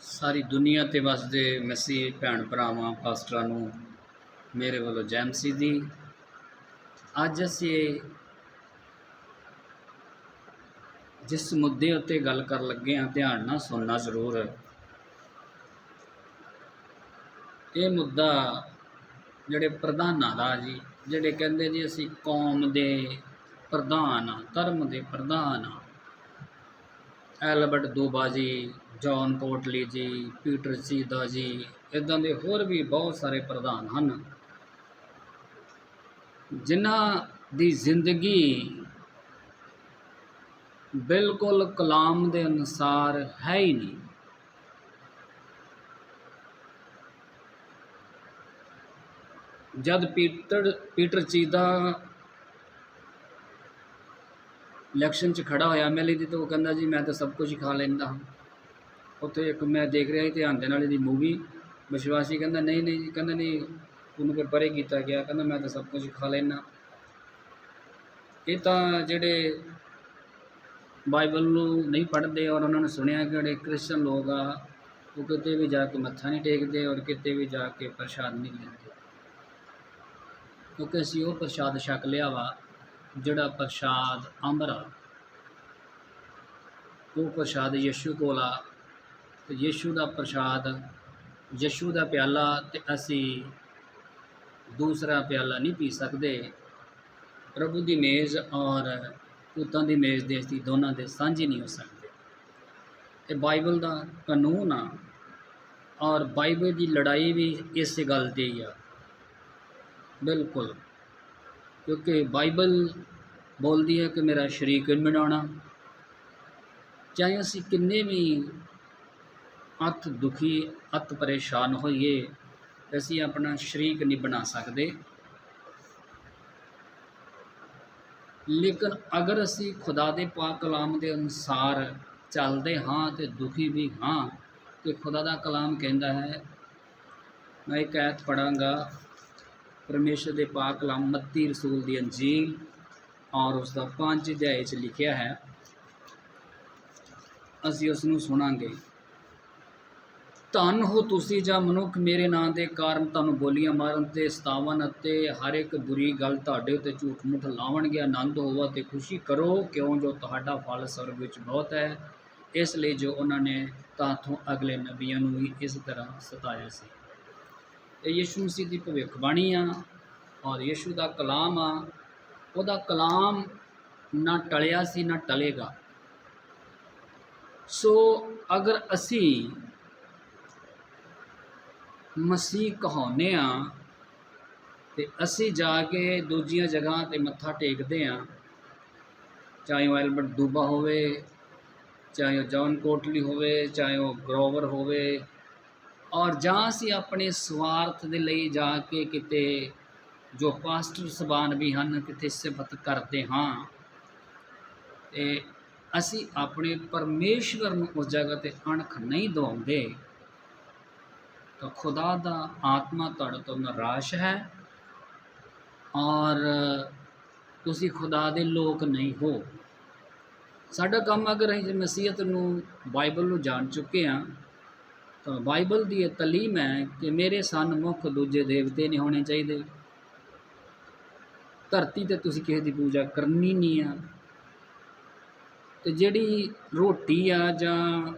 ਸਾਰੀ ਦੁਨੀਆ ਤੇ ਵਸਦੇ ਮਸੀਹ ਭੈਣ ਭਰਾਵਾਂ, ਪਾਸਟਰਾਂ ਨੂੰ ਮੇਰੇ ਵੱਲੋਂ ਜੈ ਮਸੀਹ ਦੀ ਅੱਜ ਅਸੀਂ ਜਿਸ ਮੁੱਦੇ ਉੱਤੇ ਗੱਲ ਕਰਨ ਲੱਗੇ ਹਾਂ, ਧਿਆਨ ਨਾਲ ਸੁਣਨਾ ਜ਼ਰੂਰ ਇਹ ਮੁੱਦਾ ਜਿਹੜੇ ਪ੍ਰਧਾਨਾਂ ਦਾ ਜੀ, ਜਿਹੜੇ ਕਹਿੰਦੇ ਜੀ ਅਸੀਂ ਕੌਮ ਦੇ ਪ੍ਰਧਾਨ ਹਾਂ, ਧਰਮ ਦੇ ਪ੍ਰਧਾਨ ਹਾਂ ਐਲਬਰਟ ਦੂਬਾ ਜੀ, ਜੌਨ ਕੋਟਲੀ ਜੀ, ਪੀਟਰ ਸੀਦਾ ਜੀ ਇਦਾਂ ਦੇ ਹੋਰ ਵੀ ਬਹੁਤ ਸਾਰੇ ਪ੍ਰਧਾਨ ਹਨ। ਜਿਨ੍ਹਾਂ ਦੀ ਜ਼ਿੰਦਗੀ ਬਿਲਕੁਲ ਕਲਾਮ ਦੇ ਅਨੁਸਾਰ ਹੈ ਹੀ ਨਹੀਂ। ਜਦ ਪੀਟਰ ਪੀਟਰ ਚੀਦਾ ਇਲੈਕਸ਼ਨ 'ਚ ਖੜਾ ਹੋਇਆ ਐਮਐਲਏ ਦੀ ਤਾਂ ਉਹ ਕਹਿੰਦਾ ਜੀ ਮੈਂ ਤਾਂ ਸਭ ਕੁਝ ਹੀ ਖਾ ਲੈਂਦਾ ਹਾਂ। ਉੱਥੇ ਇੱਕ ਮੈਂ ਦੇਖ ਰਿਹਾ ਸੀ ਧਿਆਨ ਦੇ ਨਾਲ ਇਹਦੀ ਮੂਵੀ ਵਿਸ਼ਵਾਸੀ ਕਹਿੰਦਾ, ਨਹੀਂ ਨਹੀਂ ਜੀ, ਕਹਿੰਦਾ, ਨਹੀਂ, ਉਹਨੂੰ ਫਿਰ ਪਰੇ ਕੀਤਾ ਗਿਆ। ਕਹਿੰਦਾ, ਮੈਂ ਤਾਂ ਸਭ ਕੁਝ ਖਾ ਲੈਂਦਾ ਇਹ ਤਾਂ ਜਿਹੜੇ ਬਾਈਬਲ ਨੂੰ ਨਹੀਂ ਪੜ੍ਹਦੇ ਔਰ ਉਹਨਾਂ ਨੇ ਸੁਣਿਆ ਕਿ ਜਿਹੜੇ ਕ੍ਰਿਸਚਨ ਲੋਕ ਆ, ਉਹ ਕਿਤੇ ਵੀ ਜਾ ਕੇ ਮੱਥਾ ਨਹੀਂ ਟੇਕਦੇ ਔਰ ਕਿਤੇ ਵੀ ਜਾ ਕੇ ਪ੍ਰਸ਼ਾਦ ਨਹੀਂ ਲੈਂਦੇ। ਕਿਉਂਕਿ ਅਸੀਂ ਉਹ ਪ੍ਰਸ਼ਾਦ ਛਕ ਲਿਆ ਵਾ ਜਿਹੜਾ ਪ੍ਰਸ਼ਾਦ ਅੰਬਰਾ ਉਹ ਪ੍ਰਸ਼ਾਦ ਯਸ਼ੂ ਕੋਲ ਆ। ਤੇ ਯਸ਼ੂ ਦਾ ਪ੍ਰਸ਼ਾਦ, ਯਸ਼ੂ ਦਾ ਪਿਆਲਾ ਤੇ ਅਸੀਂ ਦੂਸਰਾ ਪਿਆਲਾ ਨਹੀਂ ਪੀ ਸਕਦੇ। ਪ੍ਰਭੂ ਦੀ ਮੇਜ਼ ਔਰ ਪੁੱਤਾਂ ਦੀ ਮੇਜ਼ ਦੇ ਅਸੀਂ ਦੋਨਾਂ ਦੇ ਸਾਂਝੇ ਨਹੀਂ ਹੋ ਸਕਦੇ। ਇਹ ਬਾਈਬਲ ਦਾ ਕਾਨੂੰਨ ਆ ਔਰ ਬਾਈਬਲ ਦੀ ਲੜਾਈ ਵੀ ਇਸੇ ਗੱਲ ਤੇ ਹੀ ਆ। ਬਿਲਕੁਲ। ਕਿਉਂਕਿ ਬਾਈਬਲ ਬੋਲਦੀ ਹੈ ਕਿ ਮੇਰਾ ਸ਼ਰੀਕ ਨਹੀਂ ਬਣਾਉਣਾ ਚਾਹੇ ਅਸੀਂ ਕਿੰਨੇ ਵੀ ਅਤ ਦੁਖੀ, ਅਤ ਪਰੇਸ਼ਾਨ ਹੋਈਏ, ਅਸੀਂ ਆਪਣਾ ਸ਼ਰੀਕ ਨਹੀਂ ਬਣਾ ਸਕਦੇ। ਲੇਕਿਨ ਅਗਰ ਅਸੀਂ ਖੁਦਾ ਦੇ ਪਾਕ ਕਲਾਮ ਦੇ ਅਨੁਸਾਰ ਚੱਲਦੇ ਹਾਂ ਤੇ ਦੁਖੀ ਵੀ ਹਾਂ, ਤੇ ਖੁਦਾ ਦਾ ਕਲਾਮ ਕਹਿੰਦਾ ਹੈ, ਮੈਂ ਇੱਕ ਐਤ ਪੜਾਂਗਾ ਪਰਮੇਸ਼ਰ ਦੇ ਪਾਕ ਕਲਾਮ ਮੱਤੀ ਰਸੂਲ ਦੀ ਅੰਜੀਲ ਔਰ ਉਸ ਦਾ ਪੰਜ ਅਧਿਆਇ 'ਚ ਲਿਖਿਆ ਹੈ। ਅਸੀਂ ਉਸ ਨੂੰ ਸੁਣਾਂਗੇ। ਧੰਨ ਹੋ ਤੁਸੀਂ ਜਾਂ ਮਨੁੱਖ ਮੇਰੇ ਨਾਂ ਦੇ ਕਾਰਨ ਤੁਹਾਨੂੰ ਬੋਲੀਆਂ ਮਾਰਨ ਤੇ ਸਤਾਵਨ ਅਤੇ ਹਰ ਇੱਕ ਬੁਰੀ ਗੱਲ ਤੁਹਾਡੇ ਉੱਤੇ ਝੂਠ ਮੁੱਠ ਲਾਵਣਗੇ। ਆਨੰਦ ਹੋਵਾ ਤੇ ਖੁਸ਼ੀ ਕਰੋ। ਕਿਉਂ? ਜੋ ਤੁਹਾਡਾ ਫਲ ਸਵਰਗ ਵਿੱਚ ਬਹੁਤ ਹੈ, ਇਸ ਲਈ ਜੋ ਉਹਨਾਂ ਨੇ ਤਾਥੋਂ ਅਗਲੇ ਨਬੀਆਂ ਨੂੰ ਵੀ ਇਸ ਤਰ੍ਹਾਂ ਸਤਾਇਆ ਸੀ। ਇਹ ਯਿਸੂ ਮਸੀਹ ਦੀ ਭਵਿੱਖਬਾਣੀ ਆ ਔਰ ਯਿਸੂ ਦਾ ਕਲਾਮ ਆ, ਉਹਦਾ ਕਲਾਮ ਨਾ ਟਲਿਆ ਸੀ, ਨਾ ਟਲੇਗਾ। ਸੋ ਅਗਰ ਅਸੀਂ ਮਸੀਹ ਕਹਾਉਂਦੇ ਆ ਤੇ ਅਸੀਂ ਜਾ ਕੇ ਦੂਜੀਆਂ ਜਗ੍ਹਾ ਤੇ ਮੱਥਾ ਟੇਕਦੇ ਆ, ਚਾਹੇ ਉਹ ਐਲਬਰਟ ਦੂਬਾ ਹੋਵੇ, ਚਾਹੇ ਉਹ ਜੌਨ ਕੋਟਲੀ ਹੋਵੇ, ਚਾਹੇ ਉਹ ਗਰੋਵਰ ਹੋਵੇ ਔਰ ਜਾਂ ਅਸੀਂ ਆਪਣੇ ਸਵਾਰਥ ਦੇ ਲਈ ਜਾ ਕੇ ਕਿਤੇ ਜੋ ਪਾਸਟਰ ਸਬਾਨ ਵੀ ਹਨ, ਕਿਤੇ ਸਿਫਤ ਕਰਦੇ ਹਾਂ। ਤੇ ਅਸੀਂ ਆਪਣੇ ਪਰਮੇਸ਼ਵਰ ਨੂੰ ਉਸ ਜਗ੍ਹਾ ਤੇ ਅਣਖ ਨਹੀਂ ਦਵਾਉਂਦੇ। ਤਾਂ ਖੁਦਾ ਦਾ ਆਤਮਾ ਤੁਹਾਡੇ ਤੋਂ ਨਿਰਾਸ਼ ਹੈ ਔਰ ਤੁਸੀਂ ਖੁਦਾ ਦੇ ਲੋਕ ਨਹੀਂ ਹੋ। ਸਾਡਾ ਕੰਮ ਅਗਰ ਅਸੀਂ ਮਸੀਹਤ ਨੂੰ, ਬਾਈਬਲ ਨੂੰ ਜਾਣ ਚੁੱਕੇ ਹਾਂ ਤਾਂ ਬਾਈਬਲ ਦੀ ਇਹ ਤਾਲੀਮ ਹੈ ਕਿ ਮੇਰੇ ਸਨ ਮੁੱਖ ਦੂਜੇ ਦੇਵਤੇ ਨਹੀਂ ਹੋਣੇ ਚਾਹੀਦੇ। ਧਰਤੀ ਤੇ ਤੁਸੀਂ ਕਿਸੇ ਦੀ ਪੂਜਾ ਕਰਨੀ ਨਹੀਂ ਆ। ਤੇ ਜਿਹੜੀ ਰੋਟੀ ਆ ਜਾਂ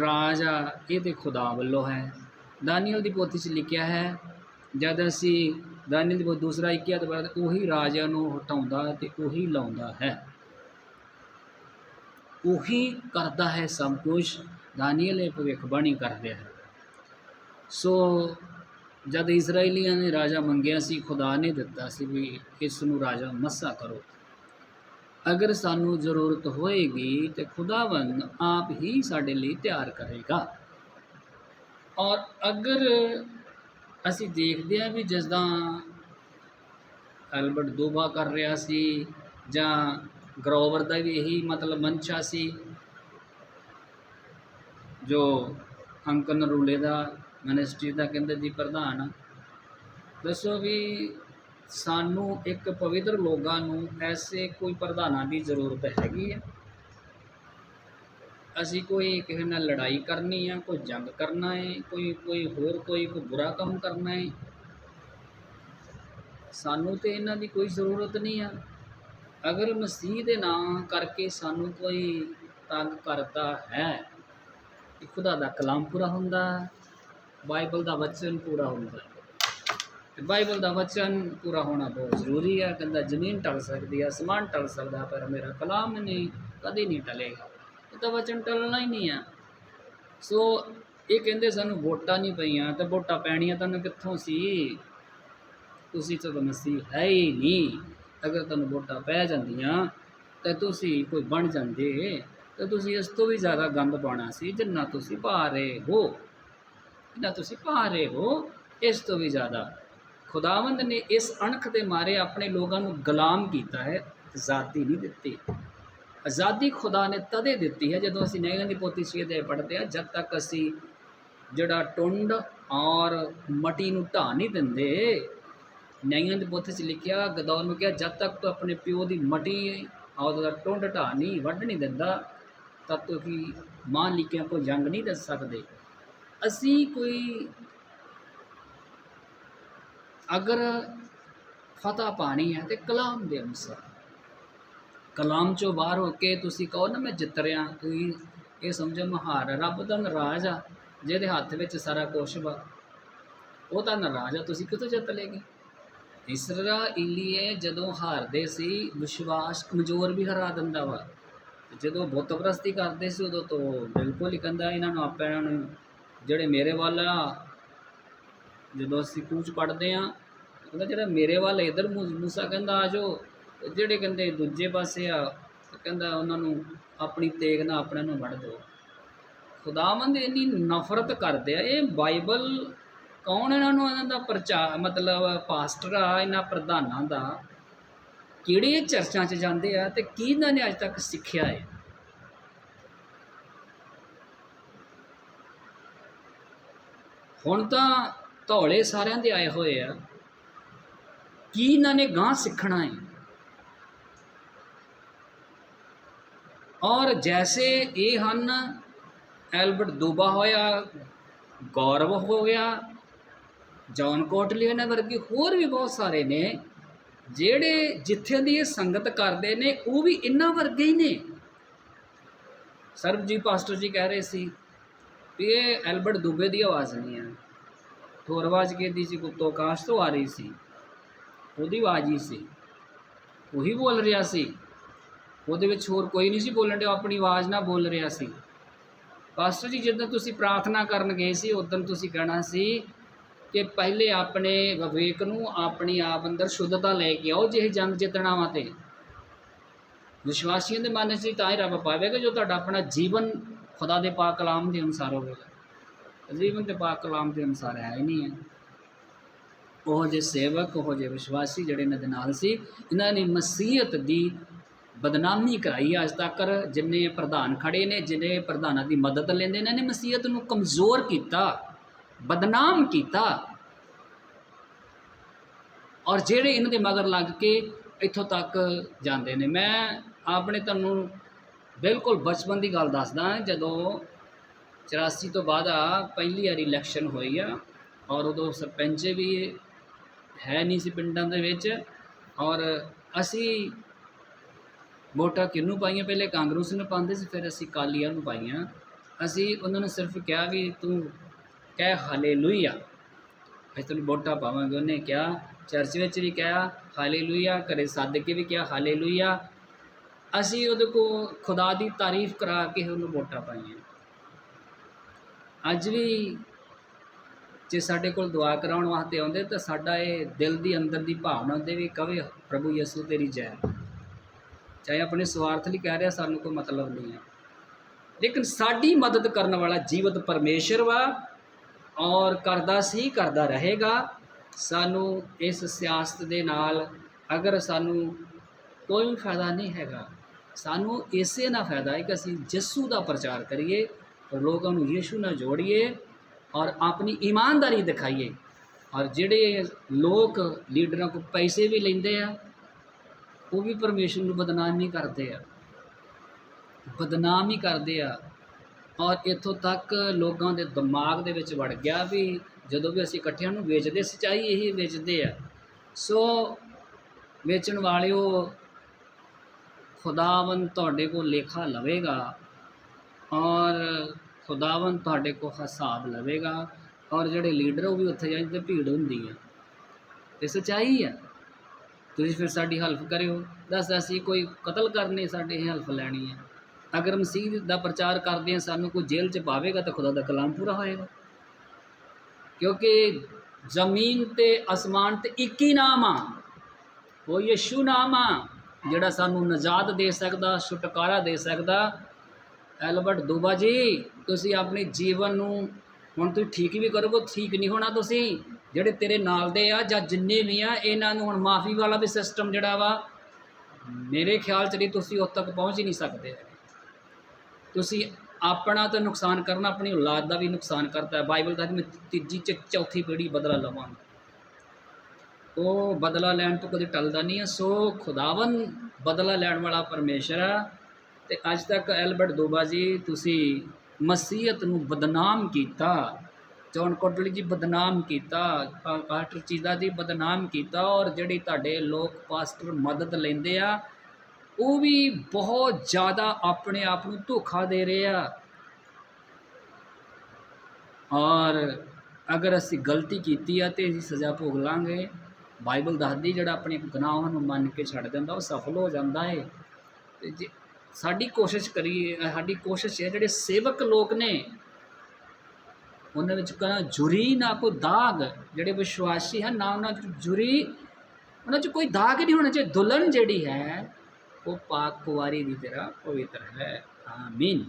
ਰਾਜ ਆ, ਇਹ ਤੇ ਖੁਦਾ ਵੱਲੋਂ ਹੈ। ਦਾਨੀਅਲ ਦੀ ਪੋਥੀ 'ਚ ਲਿਖਿਆ ਹੈ, ਜਦ ਅਸੀਂ ਦਾਨੀਅਲ ਦੀ ਪੋਥੀ ਦੂਸਰਾ ਇੱਕਿਆ ਤੋਂ ਬਾਅਦ ਉਹੀ ਰਾਜਿਆਂ ਨੂੰ ਹਟਾਉਂਦਾ ਤੇ ਉਹੀ ਲਾਉਂਦਾ ਹੈ। ਉਹੀ ਕਰਦਾ ਹੈ ਸਭ ਕੁਝ ਦਾਨੀਅਲ ਇਹ ਭਵਿੱਖਬਾਣੀ ਕਰਦੇ ਹਨ ਸੋ ਜਦ ਇਜ਼ਰਾਈਲੀਆਂ ਨੇ ਰਾਜਾ ਮੰਗਿਆ ਸੀ, ਖੁਦਾ ਨੇ ਦਿੱਤਾ ਸੀ ਵੀ ਇਸ ਨੂੰ ਰਾਜਾ ਮੱਸਾ ਕਰੋ। ਅਗਰ ਸਾਨੂੰ ਜ਼ਰੂਰਤ ਹੋਏਗੀ ਤੇ ਖੁਦਾਵੰਦ ਆਪ ਹੀ ਸਾਡੇ ਲਈ ਤਿਆਰ ਕਰੇਗਾ। ਔਰ ਅਗਰ ਅਸੀਂ ਦੇਖਦੇ ਹਾਂ ਵੀ ਜਿਸਦਾ ਐਲਬਰਟ ਦੋਬਾ ਕਰ ਰਿਹਾ ਸੀ ਜਾਂ ਗਰੋਵਰ ਦਾ ਵੀ ਇਹੀ ਮਤਲਬ ਮਨਸ਼ਾ ਸੀ ਜੋ ਅੰਕਨ ਰੂਲੇ ਦਾ ਮਿਨਿਸਟਰੀ ਦਾ ਕਹਿੰਦੇ ਜੀ ਪ੍ਰਧਾਨ ਦੱਸੋ ਵੀ ਸਾਨੂੰ ਇੱਕ ਪਵਿੱਤਰ ਲੋਕਾਂ ਨੂੰ ਐਸੇ ਕੋਈ ਪ੍ਰਧਾਨਾਂ ਦੀ ਜ਼ਰੂਰਤ ਹੈਗੀ ਹੈ ਅਸੀਂ ਕੋਈ ਕਿਸੇ ਨਾਲ ਲੜਾਈ ਕਰਨੀ ਆ, ਕੋਈ ਜੰਗ ਕਰਨਾ ਹੈ ਕੋਈ ਕੋਈ ਹੋਰ ਕੋਈ ਕੋਈ ਬੁਰਾ ਕੰਮ ਕਰਨਾ ਹੈ ਸਾਨੂੰ ਤੇ ਇਹਨਾਂ ਦੀ ਕੋਈ ਜ਼ਰੂਰਤ ਨਹੀਂ ਆ। ਅਗਰ ਮਸੀਹ ਦੇ ਨਾਂ ਕਰਕੇ ਸਾਨੂੰ ਕੋਈ ਤੰਗ ਕਰਦਾ ਹੈ ਕਿ ਖੁਦਾ ਦਾ ਕਲਾਮ ਪੂਰਾ ਹੁੰਦਾ ਹੈ, ਬਾਈਬਲ ਦਾ ਵਚਨ ਪੂਰਾ ਹੁੰਦਾ। ਹੈ। ਤੇ ਬਾਈਬਲ ਦਾ ਵਚਨ ਪੂਰਾ ਹੋਣਾ ਬਹੁਤ ਜ਼ਰੂਰੀ ਹੈ ਕਹਿੰਦਾ ਜ਼ਮੀਨ ਟਲ ਸਕਦੀ ਹੈ ਅਸਮਾਨ ਟਲ ਸਕਦਾ ਪਰ ਮੇਰਾ ਕਲਾਮ ਨਹੀਂ ਕਦੇ ਨਹੀਂ ਟਲੇਗਾ ਇਹ ਤਾਂ ਵਚਨ ਟਲਣਾ ਹੀ ਨਹੀਂ ਹੈ ਸੋ ਇਹ ਕਹਿੰਦੇ ਸਾਨੂੰ ਵੋਟਾਂ ਨਹੀਂ ਪਈਆਂ ਤੇ ਵੋਟਾਂ ਪੈਣੀਆਂ ਤੁਹਾਨੂੰ ਕਿੱਥੋਂ ਸੀ? ਤੁਸੀਂ ਤਾਂ ਮਸੀਹ ਹੈ ਹੀ ਨਹੀਂ। ਅਗਰ ਤੁਹਾਨੂੰ ਵੋਟਾਂ ਪੈ ਜਾਂਦੀਆਂ ਤਾਂ ਤੁਸੀਂ ਕੋਈ ਬਣ ਜਾਂਦੇ। ਤਾਂ ਤੁਸੀਂ ਇਸ ਤੋਂ ਵੀ ਜ਼ਿਆਦਾ ਗੰਦ ਪਾਉਣਾ ਸੀ ਜਿੰਨਾ ਤੁਸੀਂ ਪਾ ਰਹੇ ਹੋ। ਜਿੰਨਾ ਤੁਸੀਂ ਪਾ ਰਹੇ ਹੋ, ਇਸ ਤੋਂ ਵੀ ਜ਼ਿਆਦਾ। ਖੁਦਾਵੰਦ ਨੇ ਇਸ ਅਣਖ ਦੇ ਮਾਰੇ ਆਪਣੇ ਲੋਕਾਂ ਨੂੰ ਗੁਲਾਮ ਕੀਤਾ ਹੈ, ਆਜ਼ਾਦੀ ਨਹੀਂ ਦਿੱਤੀ। ਆਜ਼ਾਦੀ ਖੁਦਾ ਨੇ ਤਦੇ ਦਿੱਤੀ ਹੈ ਜਦੋਂ ਅਸੀਂ ਨੈਗਨ ਦੀ ਪੋਤੀ ਸੀ ਦੇ ਪੜ੍ਹਦੇ ਹਾਂ, ਜਦ ਤੱਕ ਅਸੀਂ ਜਿਹੜਾ ਟੁੰਡ ਔਰ ਮਟੀ ਨੂੰ ਢਾਹ ਨਹੀਂ ਦਿੰਦੇ। ਨੈਗਨ ਦੀ ਪੋਥੀ 'ਚ ਲਿਖਿਆ, ਗਦੌਰ ਨੂੰ ਕਿਹਾ, ਜਦ ਤੱਕ ਤੂੰ ਆਪਣੇ ਪਿਓ ਦੀ ਮਟੀ ਔਰ ਉਹਦਾ ਟੁੰਡ ਢਾਹ ਨਹੀਂ, ਵੱਢ ਨਹੀਂ ਦਿੰਦਾ ਤਦ ਤੱਕ ਮਾਂ ਲਿਖਿਆ ਕੋਈ ਜੰਗ ਨਹੀਂ ਦੱਸ ਸਕਦੇ। ਅਸੀਂ ਕੋਈ ਅਗਰ ਫਤਹ ਪਾਣੀ ਹੈ ਤੇ ਕਲਾਮ ਦੇ ਅਨੁਸਾਰ। ਕਲਾਮ ਚੋਂ ਬਾਹਰ ਹੋ ਕੇ ਤੁਸੀਂ ਕਹੋ ਨਾ, ਮੈਂ ਜਿੱਤ ਰਿਹਾ, ਤੁਸੀਂ ਇਹ ਸਮਝੋ ਮਹਾਰ ਰੱਬ ਦਾ ਨਾਰਾਜ਼ ਆ, ਜਿਹਦੇ ਹੱਥ ਵਿੱਚ ਸਾਰਾ ਕੁਛ ਵਾ, ਉਹ ਤਾਂ ਨਾਰਾਜ਼ ਆ, ਤੁਸੀਂ ਕਿਤੋਂ ਜਿੱਤ ਲੇਗੇ ਇਸਰਾਈਲੀਏ ਜਦੋਂ ਹਾਰਦੇ ਸੀ, ਵਿਸ਼ਵਾਸ ਕਮਜ਼ੋਰ ਵੀ ਹਰਾ ਦਿੰਦਾ ਵਾ। ਜਦੋਂ ਬੁੱਤ ਪ੍ਰਸਤੀ ਕਰਦੇ ਸੀ, ਉਦੋਂ ਤੋਂ ਬਿਲਕੁਲ ਹੀ ਕਹਿੰਦਾ ਇਹਨਾਂ ਨੂੰ ਆਪਾਂ ਇਹਨਾਂ ਨੂੰ, ਜਿਹੜੇ ਮੇਰੇ ਵੱਲ ਆ, ਜਦੋਂ ਅਸੀਂ ਕੂਚ ਪੜਦੇ ਆ ਕਹਿੰਦਾ ਜਿਹੜਾ ਮੇਰੇ ਵੱਲ ਇਧਰ ਮੂਸਾ ਕਹਿੰਦਾ ਆ ਜਾਓ ਜਿਹੜੇ ਕਹਿੰਦੇ ਦੂਜੇ ਪਾਸੇ ਆ, ਕਹਿੰਦਾ ਉਹਨਾਂ ਨੂੰ ਆਪਣੀ ਤੇਗ ਨਾਲ ਆਪਣੇ ਨੂੰ ਵੜ ਦਿਓ। ਖੁਦਾਵੰਦ ਇੰਨੀ ਨਫ਼ਰਤ ਕਰਦੇ ਆ, ਇਹ ਬਾਈਬਲ ਕੌਣ ਇਹਨਾਂ ਨੂੰ ਇਹਨਾਂ ਦਾ ਪ੍ਰਚਾਰ ਮਤਲਬ ਪਾਸਟਰ ਆ, ਇਹਨਾਂ ਪ੍ਰਧਾਨਾਂ ਦਾ? ਕਿਹੜੇ ਚਰਚਾਂ 'ਚ ਜਾਂਦੇ ਆ ਤੇ ਕੀ ਇਹਨਾਂ ਨੇ ਅੱਜ ਤੱਕ ਸਿੱਖਿਆ ਹੈ? ਹੁਣ ਤਾਂ ਧੌਲੇ ਸਾਰਿਆਂ ਦੇ ਆਏ ਹੋਏ ਆ। ਕੀ ਇਹਨਾਂ ਨੇ ਗਾਂ ਸਿੱਖਣਾ ਹੈ? ਔਰ ਜੈਸੇ ਇਹ ਹਨ, ਐਲਬਰਟ ਦੂਬਾ ਹੋਇਆ, ਗੌਰਵ ਹੋ ਗਿਆ, ਜੌਨ ਕੋਟਲੀ ਇਹਨਾਂ ਵਰਗੇ ਹੋਰ ਵੀ ਬਹੁਤ ਸਾਰੇ ਨੇ। ਜਿਹੜੇ ਜਿੱਥੇ ਦੀ ਇਹ ਸੰਗਤ ਕਰਦੇ ਨੇ, ਉਹ ਵੀ ਇਹਨਾਂ ਵਰਗੇ ਹੀ ਨੇ। ਸਰਬਜੀਤ ਪਾਸਟਰ ਜੀ ਕਹਿ ਰਹੇ ਸੀ ਵੀ ਇਹ ਐਲਬਰਟ ਦੁਬੇ ਦੀ ਆਵਾਜ਼ ਨਹੀਂ ਹੈ। ਥੋਰ ਆਵਾਜ਼ ਕਿਹਦੀ ਸੀ, ਗੁਪਤੋ ਆਕਾਸ਼ ਤੋਂ ਆ ਰਹੀ ਸੀ। ਉਹਦੀ ਆਵਾਜ਼ ਹੀ ਸੀ। ਉਹੀ ਬੋਲ ਰਿਹਾ ਸੀ। ਉਹਦੇ ਵਿੱਚ ਹੋਰ ਕੋਈ ਨਹੀਂ ਸੀ ਬੋਲਣ ਡਿਆ ਆਪਣੀ ਆਵਾਜ਼ ਨਾਲ ਬੋਲ ਰਿਹਾ ਸੀ। ਪਾਸਟਰ ਜੀ ਜਦੋਂ ਤੁਸੀਂ ਪ੍ਰਾਰਥਨਾ ਕਰਨ ਗਏ ਸੀ, ਉਦੋਂ ਤੁਸੀਂ ਕਹਿਣਾ ਸੀ ਕਿ ਪਹਿਲੇ ਆਪਣੇ ਵਿਵੇਕ ਨੂੰ ਆਪਣੀ ਆਪ ਅੰਦਰ ਸ਼ੁੱਧਤਾ ਲੈ ਕੇ ਆਓ ਜਿਹੇ ਜੰਗ ਜਿੱਤਣਾ ਤੇ। ਵਿਸ਼ਵਾਸੀਆਂ ਦੇ ਮਨ 'ਚ ਤਾਂ ਹੀ ਰੱਬ ਪਾਵੇਗਾ ਜੋ ਤੁਹਾਡਾ ਆਪਣਾ ਜੀਵਨ ਖੁਦਾ ਦੇ ਪਾਕ ਕਲਾਮ ਦੇ ਅਨੁਸਾਰ ਹੋਵੇਗਾ। ਜੀਵਨ ਤੇ ਪਾਕ ਕਲਾਮ ਦੇ ਅਨੁਸਾਰ ਹੈ ਹੀ ਨਹੀਂ ਹੈ। ਉਹ ਜੇ ਸੇਵਕ, ਉਹ ਜੇ ਵਿਸ਼ਵਾਸੀ ਜਿਹੜੇ ਇਹਨਾਂ ਦੇ ਨਾਲ ਸੀ, ਇਹਨਾਂ ਨੇ ਮਸੀਹਤ ਦੀ ਬਦਨਾਮੀ ਕਰਾਈ ਅੱਜ ਤੱਕ। ਜਿੰਨੇ ਪ੍ਰਧਾਨ ਖੜੇ ਨੇ, ਜਿਨੇ ਪ੍ਰਧਾਨਾਂ ਦੀ ਮਦਦ ਲੈਂਦੇ ਇਹਨਾਂ ਨੇ ਮਸੀਹਤ ਨੂੰ ਕਮਜ਼ੋਰ ਕੀਤਾ। ਬਦਨਾਮ ਕੀਤਾ। ਔਰ ਜਿਹੜੇ ਇਹਨਾਂ ਦੇ ਮਗਰ ਲੱਗ ਕੇ ਇੱਥੋਂ ਤੱਕ ਜਾਂਦੇ ਨੇ। ਮੈਂ ਆਪਣੇ ਤੁਹਾਨੂੰ ਬਿਲਕੁਲ ਬਚਪਨ ਦੀ ਗੱਲ ਦੱਸਦਾ ਜਦੋਂ 84 ਤੋਂ ਬਾਅਦ ਆ ਪਹਿਲੀ ਵਾਰੀ ਇਲੈਕਸ਼ਨ ਹੋਈ ਆ ਔਰ ਉਦੋਂ ਸਰਪੰਚ ਵੀ ਹੈ ਨਹੀਂ ਸੀ ਪਿੰਡਾਂ ਦੇ ਵਿੱਚ। ਔਰ ਅਸੀਂ ਵੋਟਾਂ ਕਿਹਨੂੰ ਪਾਈਆਂ? ਪਹਿਲੇ ਕਾਂਗਰਸ ਨੂੰ ਪਾਉਂਦੇ ਸੀ, ਫਿਰ ਅਸੀਂ ਕਾਲੀਆਂ ਨੂੰ ਪਾਈਆਂ। ਅਸੀਂ ਉਹਨਾਂ ਨੂੰ ਸਿਰਫ ਕਿਹਾ ਵੀ ਤੂੰ ਕਹਿ ਹਾਲੇਲੂਇਆ। ਅਸੀਂ ਤੈਨੂੰ ਵੋਟਾਂ ਪਾਵਾਂਗੇ, ਉਹਨੇ ਕਿਹਾ, ਚਰਚ ਵਿੱਚ ਵੀ ਕਿਹਾ, ਹਾਲੇਲੂਇਆ, ਘਰੇ ਸੱਦ ਕੇ ਵੀ ਕਿਹਾ, ਹਾਲੇਲੂਇਆ। ਅਸੀਂ ਉਹਦੇ ਕੋ ਖੁਦਾ ਦੀ ਤਾਰੀਫ ਕਰਾ ਕੇ ਉਹਨੂੰ ਵੋਟਾਂ ਪਾਈਆਂ। ਅੱਜ ਵੀ ਜੇ ਸਾਡੇ ਕੋਲ ਦੁਆ ਕਰਾਉਣ ਵਾਸਤੇ ਆਉਂਦੇ, ਤਾਂ ਸਾਡਾ ਇਹ ਦਿਲ ਦੀ ਅੰਦਰ ਦੀ ਭਾਵਨਾ ਹੁੰਦੀ ਵੀ ਕਵੇ, ਪ੍ਰਭੂ ਯਿਸੂ, ਤੇਰੀ ਜੈ। ਚਾਹੇ ਆਪਣੇ ਸਵਾਰਥ ਲਈ ਕਹਿ ਰਿਹਾ, ਸਾਨੂੰ ਕੋਈ ਮਤਲਬ ਨਹੀਂ ਹੈ ਲੇਕਿਨ ਸਾਡੀ ਮਦਦ ਕਰਨ ਵਾਲਾ ਜੀਵਤ ਪਰਮੇਸ਼ਰ ਵਾ ਔਰ ਕਰਦਾ ਸੀ, ਕਰਦਾ ਰਹੇਗਾ। ਸਾਨੂੰ ਇਸ ਸਿਆਸਤ ਦੇ ਨਾਲ ਅਗਰ ਸਾਨੂੰ ਕੋਈ ਫਾਇਦਾ ਨਹੀਂ ਹੈਗਾ, ਸਾਨੂੰ ਇਸੇ ਨਾਲ ਫਾਇਦਾ ਹੈ ਕਿ ਅਸੀਂ ਯਿਸੂ ਦਾ ਪ੍ਰਚਾਰ ਕਰੀਏ, ਲੋਕਾਂ ਨੂੰ ਯਿਸੂ ਨਾਲ ਜੋੜੀਏ ਔਰ ਆਪਣੀ ਇਮਾਨਦਾਰੀ ਦਿਖਾਈਏ। ਔਰ ਜਿਹੜੇ ਲੋਕ ਲੀਡਰਾਂ ਕੋਲ ਪੈਸੇ ਵੀ ਲੈਂਦੇ ਆ, ਉਹ ਵੀ ਪਰਮੇਸ਼ਰ ਨੂੰ ਬਦਨਾਮ ਨਹੀਂ ਕਰਦੇ ਆ। ਬਦਨਾਮ ਹੀ ਕਰਦੇ ਆ। ਔਰ ਇੱਥੋਂ ਤੱਕ ਲੋਕਾਂ ਦੇ ਦਿਮਾਗ ਦੇ ਵਿੱਚ ਵੜ ਗਿਆ ਵੀ ਜਦੋਂ ਵੀ ਅਸੀਂ ਇਕੱਠਿਆਂ ਨੂੰ ਵੇਚਦੇ, ਸਚਾਈ ਇਹੀ ਵੇਚਦੇ ਆ। ਸੋ ਵੇਚਣ ਵਾਲਿਓ ਖੁਦਾਵੰ ਤੁਹਾਡੇ ਕੋਲ ਲੇਖਾ ਲਵੇਗਾ ਔਰ ਖੁਦਾਵੰ ਤੁਹਾਡੇ ਕੋਲ ਹਿਸਾਬ ਲਵੇਗਾ ਔਰ ਜਿਹੜੇ ਲੀਡਰ ਉਹ ਵੀ ਉੱਥੇ ਜਾਂਦੇ ਭੀੜ ਹੁੰਦੀ ਹੈ ਤੇ ਸਚਾਈ ਆ। ਤੁਸੀਂ ਫਿਰ ਸਾਡੀ ਹੈਲਪ ਕਰਿਓ। ਦੱਸ, ਅਸੀਂ ਕੋਈ ਕਤਲ ਕਰਨੇ, ਸਾਡੇ ਹੈਲਪ ਲੈਣੀ ਹੈ ਅਗਰ ਮਸੀਹ ਦਾ ਪ੍ਰਚਾਰ ਕਰਦੇ ਹਾਂ, ਸਾਨੂੰ ਕੋਈ ਜੇਲ੍ਹ 'ਚ ਪਾਵੇਗਾ ਤਾਂ ਖੁਦਾ ਦਾ ਕਲਾਮ ਪੂਰਾ ਹੋਏਗਾ। ਕਿਉਂਕਿ ਜ਼ਮੀਨ ਤੇ ਅਸਮਾਨ ਤੇ ਇੱਕ ਹੀ ਨਾਮ ਆ। ਉਹ ਯਿਸੂ ਨਾਮ ਆ, ਜਿਹੜਾ ਸਾਨੂੰ ਨਜਾਤ ਦੇ ਸਕਦਾ, ਛੁਟਕਾਰਾ ਦੇ ਸਕਦਾ। ਐਲਬਰਟ ਦੂਬਾ ਜੀ, ਤੁਸੀਂ ਆਪਣੇ ਜੀਵਨ ਨੂੰ ਹੁਣ ਤੁਸੀਂ ਠੀਕ ਵੀ ਕਰੋਗੇ, ਠੀਕ ਨਹੀਂ ਹੋਣਾ ਤੁਸੀਂ। ਜਿਹੜੇ ਤੇਰੇ ਨਾਲ ਦੇ ਆ ਜਾਂ ਜਿੰਨੇ ਵੀ ਆ, ਇਹਨਾਂ ਨੂੰ ਹੁਣ ਮਾਫੀ ਵਾਲਾ ਵੀ ਸਿਸਟਮ ਜਿਹੜਾ ਵਾ, ਮੇਰੇ ਖਿਆਲ ਚ ਨਹੀਂ ਤੁਸੀਂ ਉੱਥੇ ਤੱਕ ਪਹੁੰਚ ਹੀ ਨਹੀਂ ਸਕਦੇ। ਤੁਸੀਂ ਆਪਣਾ ਤਾਂ ਨੁਕਸਾਨ ਕਰਨਾ, ਆਪਣੀ ਔਲਾਦ ਦਾ ਵੀ ਨੁਕਸਾਨ ਕਰਦਾ ਹੈ। ਬਾਈਬਲ ਦਾ ਮੈਂ ਤੀਜੀ ਚ ਚੌਥੀ ਪੀੜ੍ਹੀ ਬਦਲਾ ਲਵਾਂਗਾ। ਉਹ ਬਦਲਾ ਲੈਣ ਤੋਂ ਕਦੇ ਟਲਦਾ ਨਹੀਂ ਹੈ। ਸੋ ਖੁਦਾਵੰ ਬਦਲਾ ਲੈਣ ਵਾਲਾ ਪਰਮੇਸ਼ਰ ਆ ਤੇ ਅੱਜ ਤੱਕ ਐਲਬਰਟ ਦੋਬਾ ਜੀ, ਤੁਸੀਂ ਮਸੀਹਤ ਨੂੰ ਬਦਨਾਮ ਕੀਤਾ, ਜੌਨ ਕੋਟਲੀ ਜੀ ਬਦਨਾਮ ਕੀਤਾ, ਪਾ- ਪਾਸਟਰ ਚੀਜ਼ਾ ਜੀ ਬਦਨਾਮ ਕੀਤਾ ਔਰ ਜਿਹੜੀ ਤੁਹਾਡੇ ਲੋਕ, ਪਾਸਟਰ ਮਦਦ ਲੈਂਦੇ ਆ ਉਹ ਵੀ ਬਹੁਤ ਜ਼ਿਆਦਾ ਆਪਣੇ ਆਪ ਨੂੰ ਧੋਖਾ ਦੇ ਰਹੇ ਆ। ਔਰ ਅਗਰ ਅਸੀਂ ਗਲਤੀ ਕੀਤੀ ਆ ਤੇ ਅਸੀਂ ਸਜ਼ਾ ਭੋਗ ਲਾਂਗੇ। ਬਾਈਬਲ ਦੱਸਦੀ ਜਿਹੜਾ ਆਪਣੇ ਗੁਨਾਹਾਂ ਨੂੰ ਮੰਨ ਕੇ ਛੱਡ ਦਿੰਦਾ, ਉਹ ਸਫਲ ਹੋ ਜਾਂਦਾ ਏ। ਤੇ ਜੇ ਸਾਡੀ ਕੋਸ਼ਿਸ਼ ਕਰੀਏ, ਸਾਡੀ ਕੋਸ਼ਿਸ਼ ਹੈ ਜਿਹੜੇ ਸੇਵਕ ਲੋਕ ਨੇ, ਉਹਨਾਂ ਵਿੱਚ ਕਾ ਜੁਰੀ ਨਾ ਕੋਈ ਦਾਗ, ਜਿਹੜੇ ਵਿਸ਼ਵਾਸੀ ਹਨ, ਨਾ ਉਹਨਾਂ 'ਚ ਜੁਰੀ, ਉਹਨਾਂ 'ਚ ਕੋਈ ਦਾਗ ਨਹੀਂ ਹੋਣਾ ਚਾਹੀਦਾ। ਦੁਲਹਨ ਜਿਹੜੀ ਹੈ ਉਹ ਪਾਕ ਕੁਵਾਰੀ ਦੀ ਤਰ੍ਹਾਂ ਪਵਿੱਤਰ ਹੈ ਆਮੀਨ